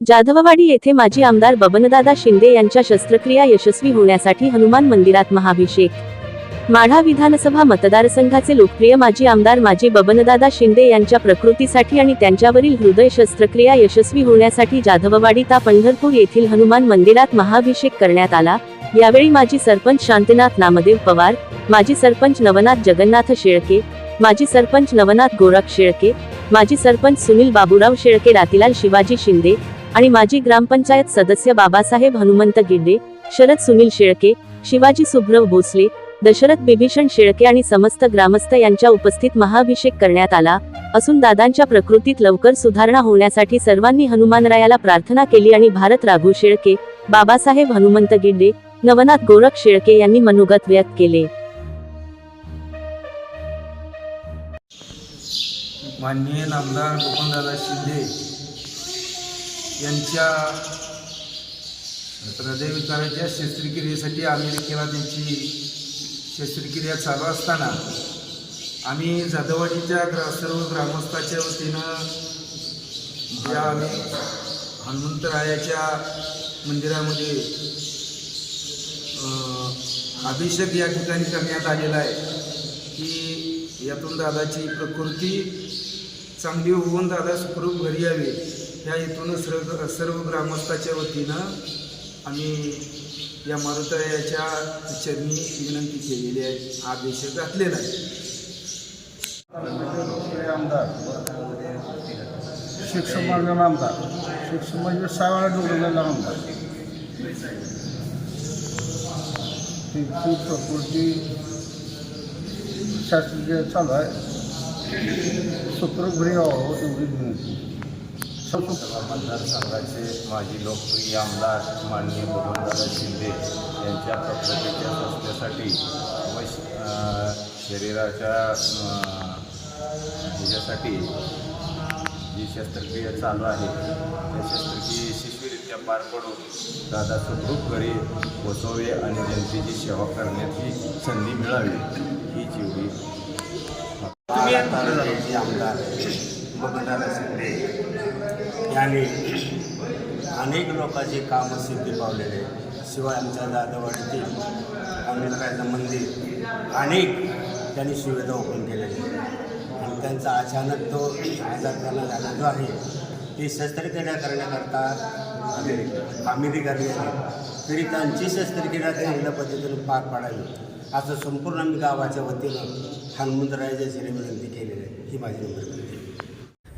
जाधववाडी येथे माजी आमदार बबनदादा शिंदे यांच्या शस्त्रक्रिया यशस्वी होण्यासाठी हनुमान मंदिरात महाभिषेक माढा विधानसभा मतदारसंघाचे लोकप्रिय माजी आमदार माजी बबनदादा शिंदे यांच्या प्रकृतीसाठी आणि त्यांच्यावरील हृदय शस्त्रक्रिया यशस्वी होण्यासाठी जाधववाडी ता पंढरपूर येथील हनुमान मंदिरात महाभिषेक करण्यात आला. यावेळी माजी सरपंच शांतनाथ नामदेव पवार माजी सरपंच नवनाथ जगन्नाथ शेळके माजी सरपंच नवनाथ गोरख शेळके माजी सरपंच सुनील बाबूराव शेळके रातीलाल शिवाजी शिंदे आणि माजी ग्रामपंचायत सदस्य बाबासाहेब हनुमंत गिड्डे शरद सुनील शेळके शिवाजी सुभ्रव भोसले दशरथ बिभीषण शेळके आणि समस्त ग्रामस्थ यांच्या उपस्थित महाभिषेक करण्यात आला. असून दादांच्या प्रकृतीत लवकर सुधारणा होण्यासाठी सर्वांनी हनुमानरायाला प्रार्थना केली आणि भारत राघू शेळके बाबासाहेब हनुमंत गिड्डे नवनाथ गोरख शेळके यांनी मनोगत व्यक्त केले. माननीय नामदार गोपनदादा शिंदे यांच्या हृदयविकाराच्या शस्त्रक्रियेसाठी अमेरिकेला त्यांची शस्त्रक्रिया चालू असताना आम्ही जाधववाडीच्या ग्रा सर्व ग्रामस्थाच्या वतीनं ज्या आम्ही हनुमंतरायाच्या मंदिरामध्ये अभिषेक या ठिकाणी करण्यात आलेला आहे की यातून दादाची प्रकृती चांगली होऊन दादा सुखरूप घरी यावे. या हेतून सर्व सर्व ग्रामस्थाच्या वतीनं आम्ही या मारुतरायाच्या चरणी विनंती केलेली आहे. आदेश घातलेला आहे. लोकप्रिय आमदार शेख समाजला आमदार. शेख समाज सहा वेळा आमदार. त्यांची प्रकृती शासकीय चालू आहे. सुखरूप घरी यावं एवढी विनंती. मतदारसंघाचे माजी लोकप्रिय आमदार माननीय बबनदादा शिंदे यांच्या प्रकृतीच्या स्वास्थ्यासाठी व श- शरीराच्या ह्याच्यासाठी जी शस्त्रक्रिया चालू आहे त्या शस्त्रक्रिया यशस्वीरित्या पार पडून दादा सुखरूप घरी पोचवे आणि जनतेची सेवा करण्याची संधी मिळावी ही जेवढी आमदार बबनदादा शिंदे यांनी अनेक लोकांचे कामं सिद्धी पावलेले शिवाय आमच्या दादावाडीतील आंबेडकरांचं मंदिर अनेक त्यांनी सुविधा ओपन केलेल्या आहेत. आणि त्यांचा अचानक तो आजार त्यांना झाला जो आहे ते शस्त्रक्रिया करण्याकरता अमेरिका अमेरिका तरी त्यांची शस्त्रक्रिया चांगल्या पद्धतीने पार पाडावी असं संपूर्ण आम्ही गावाच्या वतीनं हनुमंतरायाच्या श्री विनंती केलेली आहे. ही माझी विनंती